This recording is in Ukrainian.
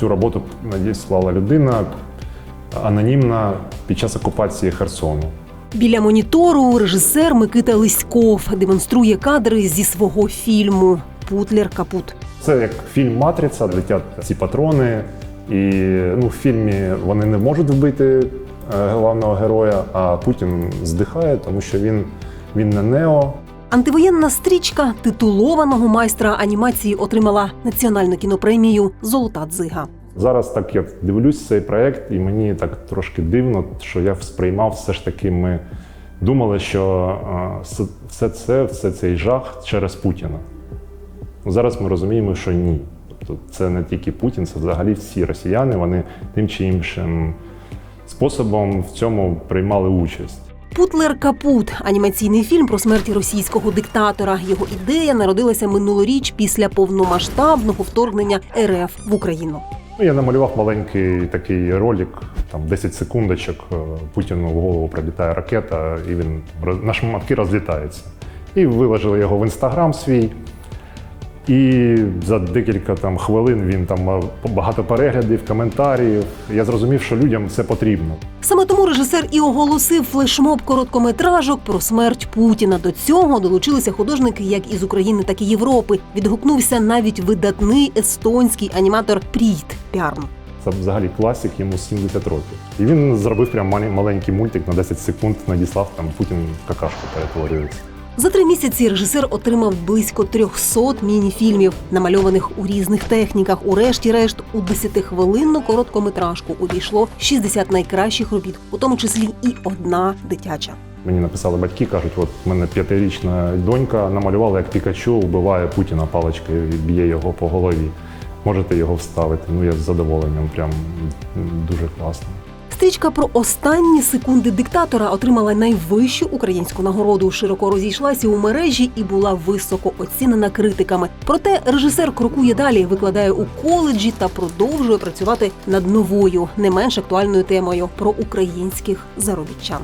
цю роботу надіслала людина анонімна під час окупації Херсону. Біля монітору режисер Микита Лиськов демонструє кадри зі свого фільму Путлер Капут. Це як фільм Матриця, летять ці патрони, і ну, в фільмі вони не можуть вбити е, головного героя, а Путін здихає, тому що він, він не Нео. Антивоєнна стрічка титулованого майстра анімації отримала національну кінопремію Золота дзига. Зараз так я дивлюсь цей проект, і мені так трошки дивно, що я сприймав все ж таки. Ми думали, що все це, все цей жах через Путіна. Зараз ми розуміємо, що ні. Тобто це не тільки Путін, це взагалі всі росіяни, вони тим чи іншим способом в цьому приймали участь. Путлер Капут анімаційний фільм про смерть російського диктатора. Його ідея народилася минулоріч після повномасштабного вторгнення РФ в Україну. Ну, я намалював маленький такий ролик, там 10 секундочок. е, Путіну в голову прилітає ракета, і він на шматки розлітається. І виложили його в інстаграм свій. І за декілька там хвилин він там мав багато переглядів, коментарів. Я зрозумів, що людям це потрібно. Саме тому режисер і оголосив флешмоб короткометражок про смерть Путіна. До цього долучилися художники як із України, так і Європи. Відгукнувся навіть видатний естонський аніматор Пріт Пярн. Це взагалі класик, йому 70 років. І він зробив прям маленький мультик на 10 секунд, надіслав там Путін какашку перетворюється. За три місяці режисер отримав близько 300 міні-фільмів, намальованих у різних техніках. Урешті-решт, у 10-хвилинну короткометражку увійшло 60 найкращих робіт, у тому числі і одна дитяча. Мені написали батьки, кажуть, от мене п'ятирічна донька намалювала, як Пікачу вбиває Путіна паличкою б'є його по голові. Можете його вставити. Ну я з задоволенням, прям дуже класно. Стрічка про останні секунди диктатора отримала найвищу українську нагороду. Широко розійшлася у мережі і була високо оцінена критиками. Проте режисер крокує далі, викладає у коледжі та продовжує працювати над новою, не менш актуальною темою про українських заробітчан.